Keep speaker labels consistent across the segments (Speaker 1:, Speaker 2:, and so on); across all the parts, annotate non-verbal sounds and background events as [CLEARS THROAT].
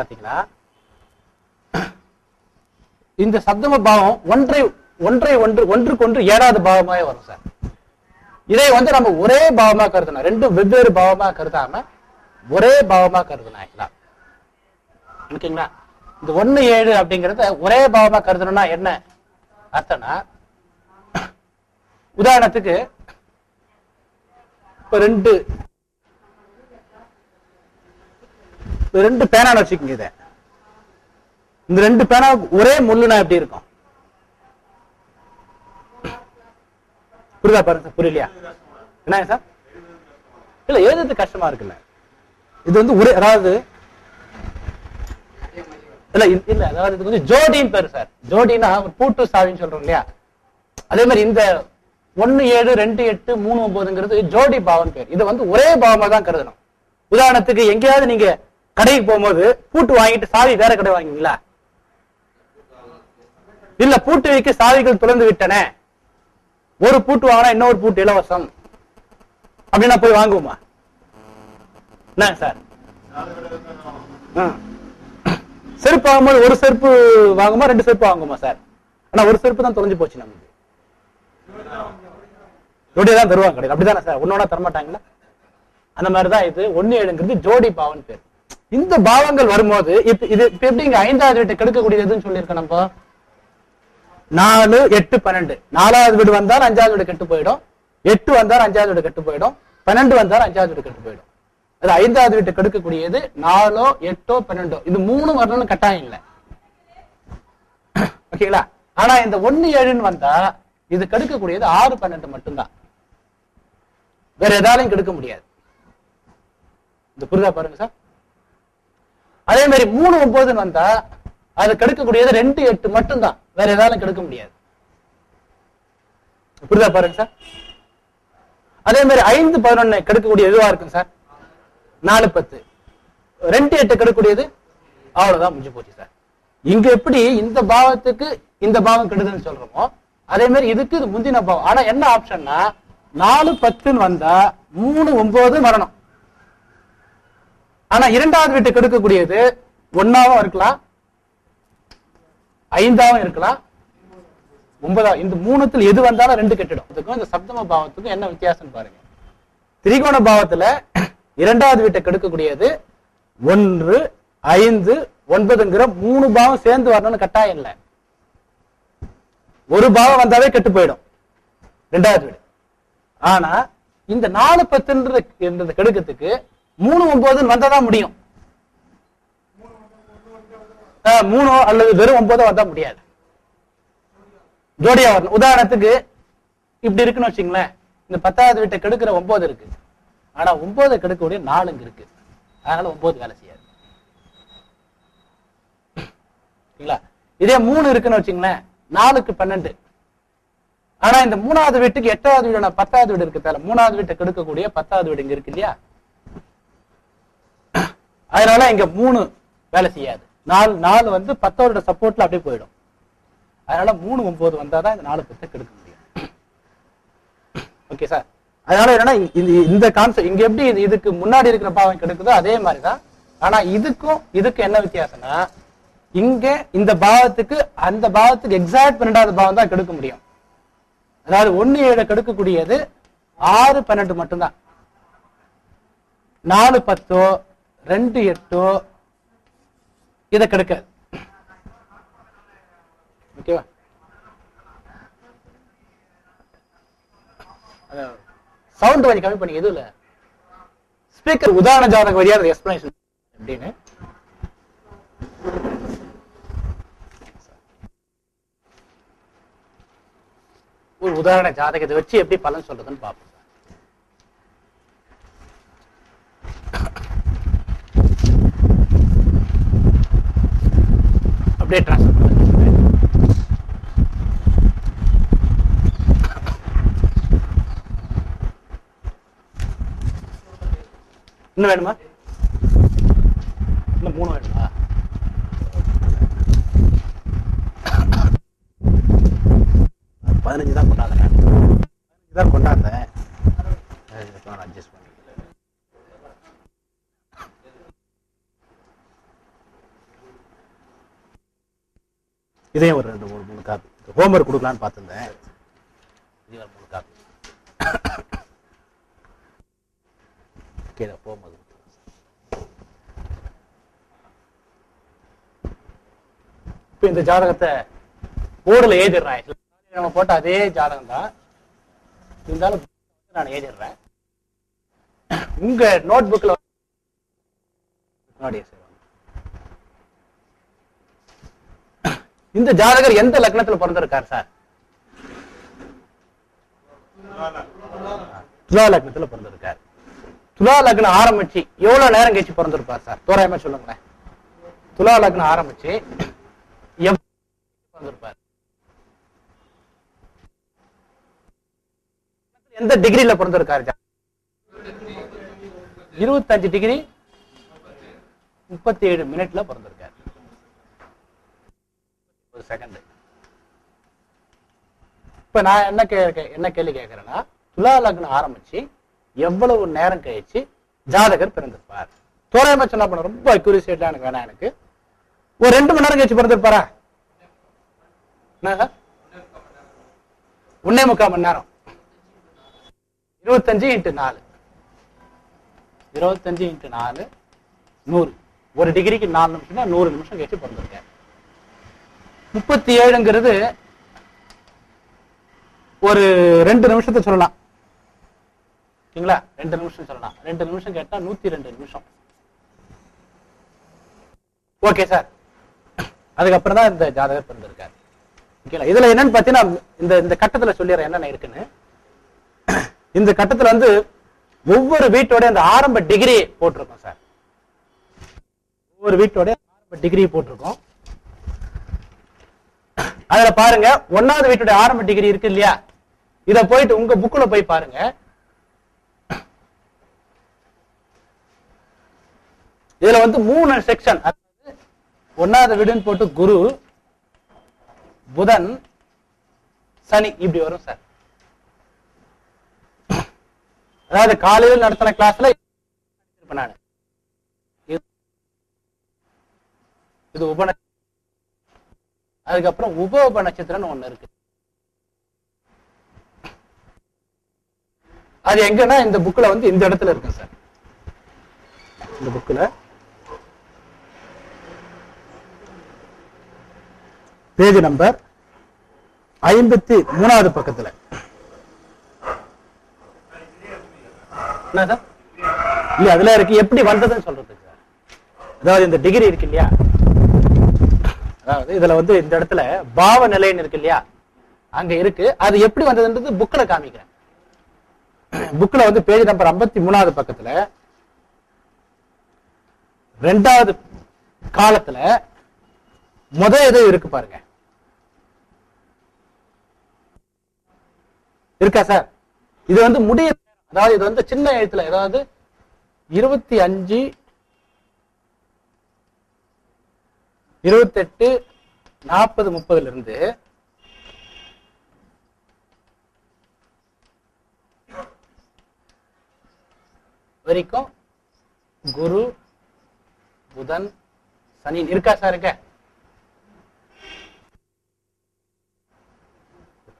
Speaker 1: பார்த்தீங்களா இந்த சப்தம பாவம் ஒன்றை ஒன்றை ஒன்று ஒன்றுக்கு ஒன்று ஏழாவது பாவமாவே வரும் சார். இதை வந்து நம்ம ஒரே பாவமா கருதணும். ரெண்டும் வெவ்வேறு பாவமா கருதாம ஒரே பாவமா கருதணும் ஆக்சுவலா ஓகேங்களா? இந்த ஒன்னு ஏழு அப்படிங்கறத ஒரே பாவமா கருதணும்னா என்ன அர்த்தம்னா உதாரணத்துக்கு இப்ப ரெண்டு இப்ப ரெண்டு பேனான வச்சுக்கோங்க இதை. இந்த ரெண்டு பேனா ஒரே முள்ளுனா எப்படி இருக்கும்? புரியுதா பாருங்க சார் புரியலையா? என்ன சார்? இல்ல எழுதுறது கஷ்டமா இருக்குல்ல. இது வந்து ஒரே அதாவது இல்ல இல்ல அதாவது இது வந்து ஜோடின்னு பேரு சார். ஜோடினா ஒரு பூட்டு சாவின்னு சொல்றோம் இல்லையா? அதே மாதிரி இந்த ஒன்னு ஏழு ரெண்டு எட்டு மூணு ஒன்பதுங்கிறது ஜோடி பாவம் பேர். இதை வந்து ஒரே பாவமா தான் கருதணும். உதாரணத்துக்கு எங்கேயாவது நீங்க கடைக்கு போகும்போது பூட்டு வாங்கிட்டு சாவி வேற கடை வாங்குவீங்களா இல்ல பூட்டு வைக்க சாவிகள் துறந்து விட்டன. ஒரு பூட்டு வாங்கினா இன்னொரு பூட்டு இலவசம். அப்படின்னா போய் வாங்குவோமா? என்ன சார்? ஆ. செருப்பு வாங்கும்போது ஒரு செருப்பு வாங்குமா ரெண்டு செருப்பு வாங்குமா சார்? ஆனா ஒரு செருப்பு தான் தொலைஞ்சு போச்சு நமக்கு. ஜோடி தான் தருவாங்க கடையில். அப்படிதானே சார்? ஒன்னொன்னா தரமாட்டாங்களா? அந்த மாதிரிதான் இது. ஒன்னு ஏழுங்கிறது ஜோடி பாவன் பேர். இந்த பாவங்கள் வரும்போது இப்ப இது இப்ப எப்படி இங்க ஐந்தாவது வீட்டை கெடுக்கக்கூடியதுன்னு சொல்லியிருக்கோம் நம்ம? நாலு எட்டு பன்னெண்டு. நாலாவது வீடு வந்தால் அஞ்சாவது வீடு கெட்டு போயிடும். எட்டு வந்தால் அஞ்சாவது வீடு கெட்டு போயிடும். பன்னெண்டு வந்தால் அஞ்சாவது வீடு கெட்டு போயிடும். அது ஐந்தாவது வீட்டை கெடுக்கக்கூடியது நாலோ எட்டோ பன்னெண்டோ. இது மூணு வரணும்னு கட்டாயம் இல்லை. [CLEARS THROAT] ஓகேங்களா? ஆனா இந்த ஒன்னு ஏழுன்னு வந்தா இது கெடுக்கக்கூடியது ஆறு பன்னெண்டு மட்டும்தான். வேற எதாலையும் கெடுக்க முடியாது. இந்த புரிதா பாருங்க சார்? அதே மாதிரி மூணு ஒன்பதுன்னு வந்தா அது கெடுக்கக்கூடியது ரெண்டு எட்டு மட்டும்தான். வேற எதாலும் கெடுக்க முடியாது. புரிதா பாருங்க சார்? அதே மாதிரி ஐந்து பதினொன்னு கெடுக்கக்கூடிய இதுவா இருக்கும் சார்? நாலு பத்து. ரெண்டு எட்டு கெடுக்கக்கூடியது? அவ்வளவுதான் முடிஞ்சு போச்சு சார். இங்க எப்படி இந்த பாவத்துக்கு இந்த பாவம் கெடுதுன்னு சொல்றோமோ அதே மாதிரி இதுக்கு இது முந்தின பாவம். ஆனா என்ன ஆப்ஷன்னா நாலு பத்துன்னு வந்தா மூணு ஒன்பது வரணும். ஆனா இரண்டாவது வீட்டு கெடுக்கக்கூடியது ஒன்னாவும் இருக்கலாம் ஐந்தாவும் இருக்கலாம் ஒன்பதாவும் இந்த மூணுத்துல எது வந்தாலும் ரெண்டு கெட்டிடும். இந்த சப்தம பாவத்துக்கும் என்ன வித்தியாசம் பாருங்க. திரிகோண பாவத்துல இரண்டாவது வீட்டை கெடுக்கக்கூடியது ஒன்று ஐந்து ஒன்பதுங்கிற மூணு பாவம் சேர்ந்து வரணும்னு கட்டாயம் இல்லை. ஒரு பாவம் வந்தாவே கெட்டு போயிடும். ரெண்டாவது வீடு. ஆனா இந்த நாலு பத்துன்றது கெடுக்கிறதுக்கு மூணு ஒன்பதுன்னு வந்தாதான் முடியும். ஆஹ், மூணோ அல்லது வெறும் ஒன்பதோ வந்தா முடியாது. ஜோடியா வரணும். உதாரணத்துக்கு இப்படி இருக்குன்னு வச்சுங்களேன் இந்த பத்தாவது வீட்டை கெடுக்கிற ஒன்பது இருக்கு. ஆனா ஒன்பது கெடுக்கக்கூடிய நாலுங்க இருக்கு. அதனால ஒன்பது வேலை செய்யாது. இதே மூணு இருக்குன்னு வச்சுங்களேன் நாலுக்கு பன்னெண்டு. ஆனா இந்த மூணாவது வீட்டுக்கு எட்டாவது வீடு பத்தாவது வீடு இருக்கு. மூணாவது வீட்டை கெடுக்கக்கூடிய பத்தாவது வீடு இங்க இருக்கு இல்லையா? அதனால இங்க மூணு வேலை செய்யாது. நாலு நாலு வந்து பத்தோட சப்போர்ட்ல அப்படியே போயிடும். அதனால மூணு ஒன்பது வந்தாதான் இந்த நாலு பத்தை கெடுக்க முடியும். ஓகே சார் அதனால என்னன்னா இந்த இந்த கான்செப்ட் இங்க எப்படி இது- இதுக்கு முன்னாடி இருக்கிற பாவம் கெடுக்குதோ அதே மாதிரிதான். ஆனா இதுக்கும் இதுக்கும் என்ன வித்தியாசம்னா இங்க இந்த பாவத்துக்கு அந்த பாவத்துக்கு எக்ஸாக்ட் பன்னெண்டாவது பாவம் தான் கெடுக்க முடியும். அதாவது ஒன்னு ஏழு கெடுக்கக்கூடியது ஆறு பன்னெண்டு மட்டும்தான். நாலு பத்தோ ரெண்டு எட்டோ. இதை கிடைக்காது ஓகேவா சவுண்ட் கொஞ்சம் கம்மி பண்ணி எதுவும் இல்லை. ஸ்பீக்கர் உதாரண ஜாதக வழியா எக்ஸ்பிளனேஷன் அப்படின்னு. ஒரு உதாரண ஜாதகத்தை வச்சு எப்படி பலன் சொல்றதுன்னு பார்ப்போம். அப்படியே ட்ரான்ஸ்ஃபர் பண்ண. இன்னும் வேணுமா? இன்னும் மூணு வேணும். இதையும் ஒரு ரெண்டு மூணு மூணு காப்பி. ஹோம்ஒர்க் கொடுக்கலான்னு பார்த்துருந்தேன். இது ஒரு மூணு காப்பி. கீழே போகும்போது இப்போ இந்த ஜாதகத்தை போர்டில் எழுதிடுறேன். நம்ம போட்ட அதே ஜாதகம் தான். இருந்தாலும் நான் எழுதிடுறேன். உங்க நோட் புக்ல முன்னாடியே இந்த ஜாதகர் எந்த லக்னத்துல பிறந்திருக்கார் சார்? துலா லக்னத்துல பிறந்திருக்கார். துலா லக்னம் ஆரம்பிச்சு எவ்வளவு நேரம் கழிச்சு பிறந்திருப்பார் சார்? தோராயமா சொல்லுங்களேன். துலா லக்னம் ஆரம்பிச்சு பிறந்திருப்பார்? எந்த டிகிரில பிறந்திருக்காரு இருபத்தஞ்சு டிகிரி முப்பத்தி ஏழு மினிட்ல பிறந்திருக்காரு. செகண்ட் இப்ப நான் என்ன கே என்ன கேள்வி கேட்கிறேன்னா துலா லக்னம் ஆரம்பிச்சு எவ்வளவு நேரம் கழிச்சு ஜாதகர் பிறந்திருப்பார்? தோராயமா சொன்னா பண்ண ரொம்ப அக்யூரிசியேட்டா எனக்கு வேணாம் எனக்கு. ஒரு ரெண்டு மணி நேரம் கழிச்சு பிறந்திருப்பாரா? என்ன ஒன்னே முக்கால் மணி நேரம். இருபத்தஞ்சு இன்ட்டு நாலு. இருபத்தஞ்சு இன்ட்டு நாலு நூறு. ஒரு டிகிரிக்கு நாலு நிமிஷம்னா நூறு நிமிஷம் கழிச்சு பிறந்திருக்கேன். முப்பத்தி ஏழுங்கிறது ஒரு ரெண்டு நிமிஷத்தை சொல்லலாம். ஓகேங்களா ரெண்டு நிமிஷம் சொல்லலாம். ரெண்டு நிமிஷம் கேட்டா நூத்தி ரெண்டு நிமிஷம். Okay sir. அதுக்கப்புறம் தான் இந்த ஜாதகர் பிறந்திருக்காரு. ஓகேங்களா? இதுல என்னன்னு பாத்தீங்கன்னா இந்த இந்த கட்டத்துல சொல்லிடுறேன் என்னென்ன இருக்குன்னு. இந்த கட்டத்துல வந்து ஒவ்வொரு வீட்டோட அந்த ஆரம்ப டிகிரி போட்டிருக்கோம் சார். ஒவ்வொரு வீட்டோட ஆரம்ப டிகிரி போட்டிருக்கோம். அதுல பாருங்க ஒன்னாவது வீட்டுடைய ஆரம்ப டிகிரி இருக்கு இல்லையா? இத போயிட்டு உங்க புக்ல போய் பாருங்க. இதுல வந்து மூணு செக்ஷன் ஒன்னாவது வீடுன்னு போட்டு குரு புதன் சனி இப்படி வரும் சார். அதாவது காலையில் நடத்தின கிளாஸ்ல நான் நானு இது- இது அதுக்கப்புறம் உபோப நட்சத்திரம் நட்சத்திரம்னு ஒண்ணு இருக்கு. அது எங்கன்னா இந்த புக்ல வந்து இந்த இடத்துல இருக்கு சார். இந்த புக்ல பேஜ் நம்பர் ஐம்பத்தி மூணாவது பக்கத்துல. என்ன சார் இல்ல அதுல இருக்கு. எப்படி வந்ததுன்னு சொல்றது சார். அதாவது இந்த டிகிரி இருக்கு இல்லையா? அதாவது இதுல வந்து இந்த இடத்துல பாவ நிலைன்னு இருக்கு இல்லையா? அங்க இருக்கு. அது எப்படி வந்ததுன்றது புக்கில் காமிக்கிறேன். புக்கில் வந்து பேஜ் நம்பர் 53 மூணாவது பக்கத்துல ரெண்டாவது காலத்துல முத எது இருக்கு பாருங்க. இருக்கா சார்? இது வந்து முடிய அதாவது இது வந்து சின்ன எழுத்துல ஏதாவது இருபத்தி அஞ்சு இருபத்தெட்டு நாற்பது முப்பதுல இருந்து வரைக்கும் குரு புதன் சனி. இருக்கா சார் இருக்க?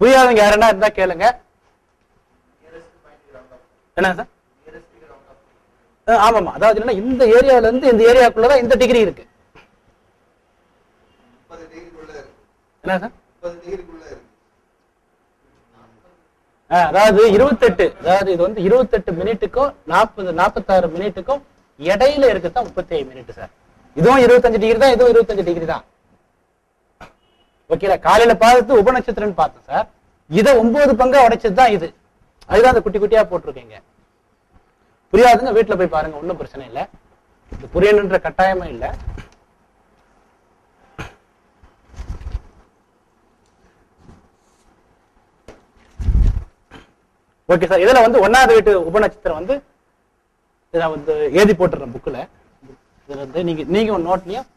Speaker 1: புரியாதவங்க யாருன்னா இருந்தா கேளுங்க. என்ன சார்? ஆமாமா அதாவது என்னன்னா இந்த ஏரியால இருந்து இந்த ஏரியாக்குள்ளதான் இந்த டிகிரி இருக்கு. என்ன சார் அதாவது இருபத்தெட்டு அதாவது இது வந்து இருபத்தெட்டு மினிட்டுக்கும் நாற்பது நாற்பத்தாறு மினிட்டுக்கும் இடையில இருக்குதான் முப்பத்தி ஏழு மினிட் சார் இதுவும் இருபத்தஞ்சு டிகிரி தான் இதுவும் இருபத்தஞ்சு டிகிரி தான். ஓகேல காலையில பார்த்து உபநட்சத்திரம்னு பார்த்தோம் சார் இதை ஒன்பது பங்கா உடைச்சது தான் இது. அதுதான் அந்த குட்டி குட்டியா போட்டிருக்கீங்க. புரியாதுங்க வீட்டுல போய் பாருங்க ஒண்ணும் பிரச்சனை இல்லை. இது புரியணுன்ற கட்டாயமும் இல்லை. ஓகே சார் இதுல வந்து ஒன்னாவது வீட்டு உபநட்சத்திரம் வந்து இதை வந்து எழுதி போட்டுறேன் புக்ல இதுல வந்து நீங்க நீங்க நோட்லயும்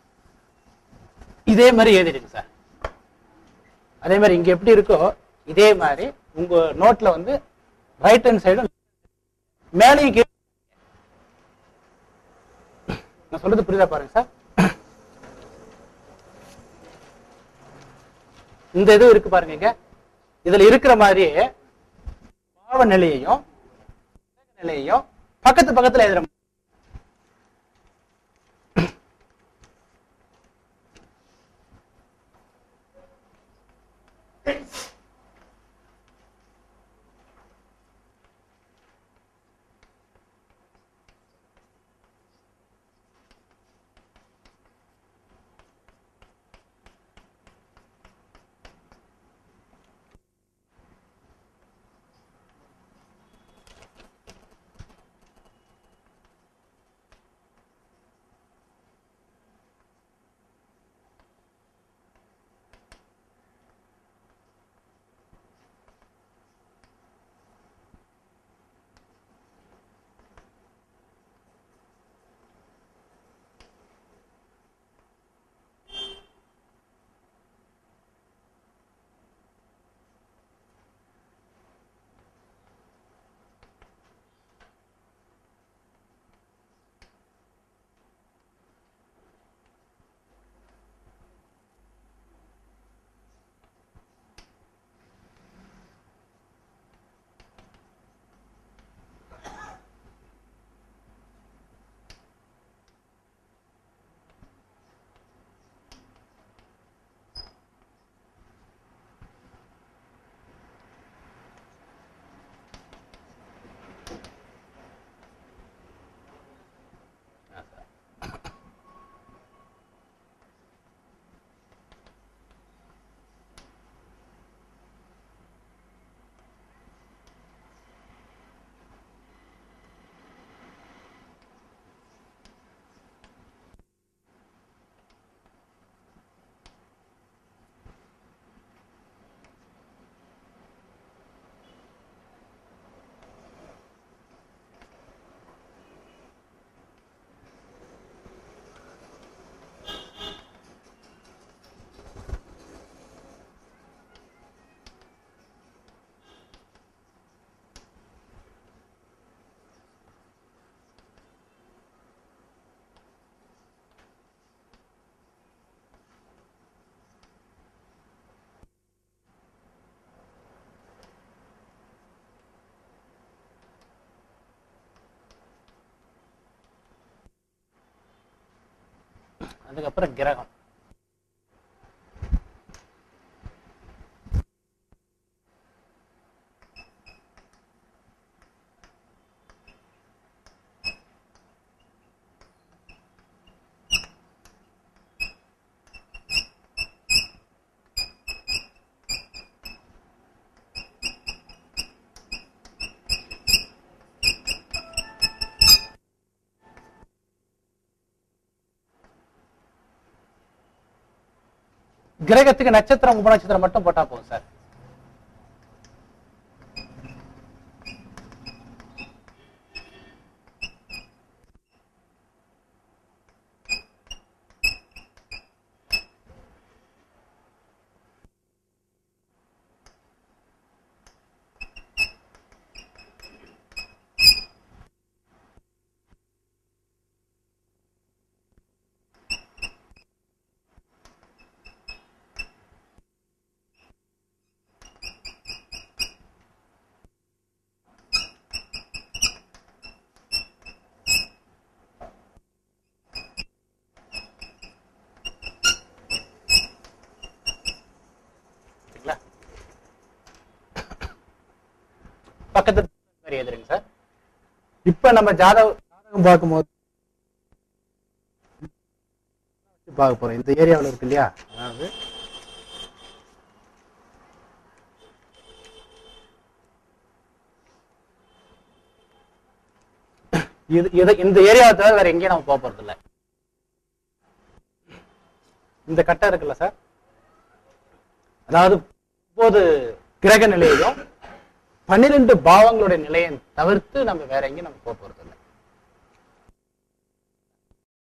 Speaker 1: இதே மாதிரி எழுதிடுங்க சார் அதே மாதிரி இங்க எப்படி இருக்கோ இதே மாதிரி உங்க நோட்ல வந்து ரைட் ஹேண்ட் சைடும் மேலையும் கீழே நான் சொல்றது புரியுதா பாருங்க சார் இந்த இது இருக்கு பாருங்க இங்க. இதுல இருக்கிற மாதிரியே நிலையையும் நிலையையும் பக்கத்து பக்கத்தில் எழுதுற அதுக்கப்புறம் கிரகம். கிரகத்துக்கு நட்சத்திரம் உபநட்சத்திரம் மட்டும் போட்டா போதும் சார் சரிங்களா பக்கத்து மாதிரி எதிருங்க சார் இப்ப நம்ம ஜாதக ஜாதகம் பார்க்கும்போது பார்க்க போறோம். இந்த ஏரியாவில் இருக்கு இல்லையா? அதாவது இது இது இந்த ஏரியாவை தவிர வேற எங்கேயும் நம்ம போக போறது இல்லை இந்த கட்டம் இருக்குல்ல சார்? அதாவது இப்போது கிரக நிலையிலும் பன்னிரெண்டு பாவங்களுடைய நிலையை தவிர்த்து நம்ம வேற எங்கேயும் நம்ம போக போறது